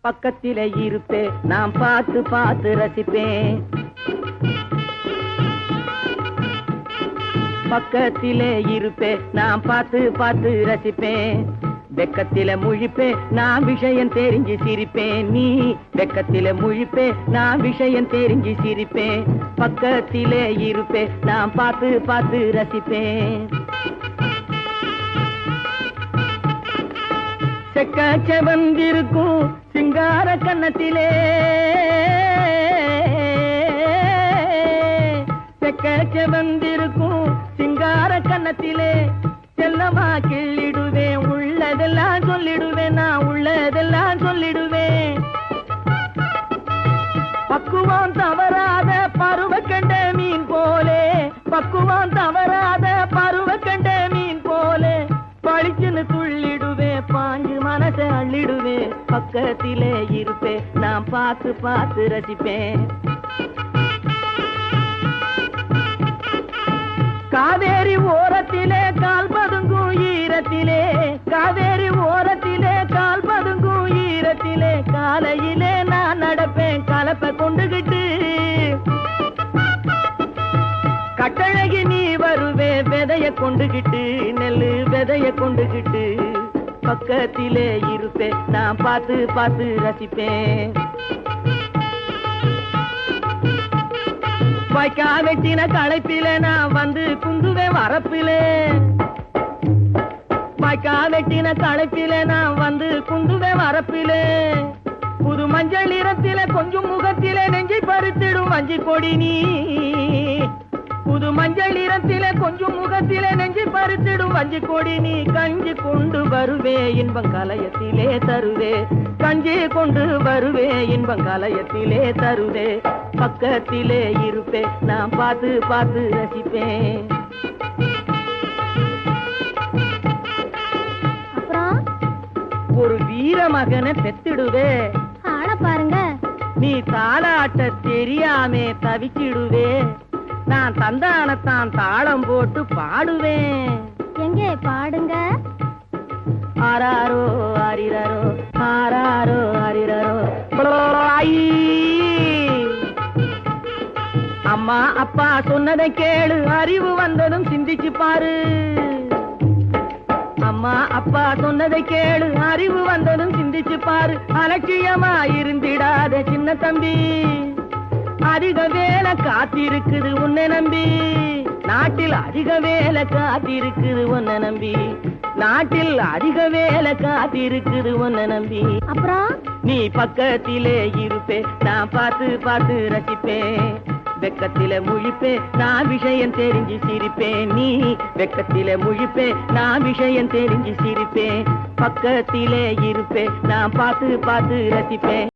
பக்கத்திலே இருப்பே நான் பார்த்து பார்த்து ரசிப்பேன். பக்கத்திலே இருப்பே நான் பார்த்து பார்த்து ரசிப்பேன். வெக்கத்தில முழிப்பே நான் விஷயம் தெரிஞ்சு சிரிப்பேன். நீ வெக்கத்தில முழிப்பே நான் விஷயம் தெரிஞ்சு சிரிப்பேன். பக்கத்திலே இருப்பே நான் பார்த்து பார்த்து ரசிப்பேன். செக்க வந்திருக்கும் சிங்கார கன்னத்திலே. செக்கச்ச வந்திருக்கும் சிங்கார கன்னத்திலே. செல்லமா கிள்ளிடுவேன் உள்ளதெல்லாம் சொல்லிடுவேன் நான் மனசை பக்கத்திலே இருப்பேன் நான் பார்த்து பார்த்து ரசிப்பேன். காவேரி ஓரத்திலே கால் பதுங்கும் ஈரத்திலே. காவேரி ஓரத்திலே கால் பதுங்கும் ஈரத்திலே. காலையிலே நான் நடப்பேன் கலப்பை கொண்டுகிட்டு. கட்டழகி நீ வருவே விதைய கொண்டுகிட்டு நெல்லு விதைய கொண்டுகிட்டு. பக்கத்திலே இருப்பேன். நான் பார்த்து பார்த்து ரசிப்பேன். வைக்கா வெட்டின களைப்பிலே நான் வந்து குந்துவேன் வரப்பிலே. வைக்கா வெட்டின களைப்பிலே நான் வந்து குந்துவேன் வரப்பிலே. புது மஞ்சள் நிறத்தில கொஞ்சம் முகத்திலே நெஞ்சை பறித்திடும் மஞ்சள் கொடி நீ. புது மஞ்சள் நிறத்தில கொஞ்சம் முகத்திலே நெஞ்சு பறித்திடும் வஞ்சி கொடி நீ கஞ்சி கொண்டு வருவே இன்பம் கலயத்திலே தருவே. கஞ்சி கொண்டு வருவே இன்பம் கலயத்திலே தருவே. பக்கத்திலே இருப்பே நான் பார்த்து பார்த்து ரசிப்பேன் ஒரு வீர மகனை பெத்திடுவே ஆள பாருங்க. நீ தாளாட்ட தெரியாமே தவிச்சிடுவே. நான் தந்தானத்தான் தாளம் போட்டு பாடுவேன். எங்கே பாடுங்க? ஆராரோ ஆரிரரோ ஆராரோ ஆரிரரோ. ஐ! அம்மா அப்பா சொன்னதை கேளு அறிவு வந்ததும் சிந்திச்சு பாரு. அம்மா அப்பா சொன்னதை கேளு அறிவு வந்ததும் சிந்திச்சு பாரு. அலட்சியமா இருந்திடாத சின்ன தம்பி. அதிக வேலை காத்திருக்குது உன்னை நம்பி. நாட்டில் அதிக வேலை காத்திருக்குது உன்னை நம்பி. நாட்டில் அதிக வேலை காத்திருக்குது உன்னை நம்பி. அப்புறம்? நீ பக்கத்திலே இருப்பே நான் பார்த்து பார்த்து ரசிப்பேன் வெக்கத்தில முழிப்பே நான் விஷயம் தெரிஞ்சு சிரிப்பேன் நீ வெக்கத்தில முழிப்பே நான் விஷயம் தெரிஞ்சு சிரிப்பேன் பக்கத்திலே இருப்பே நான் பார்த்து பார்த்து ரசிப்பேன்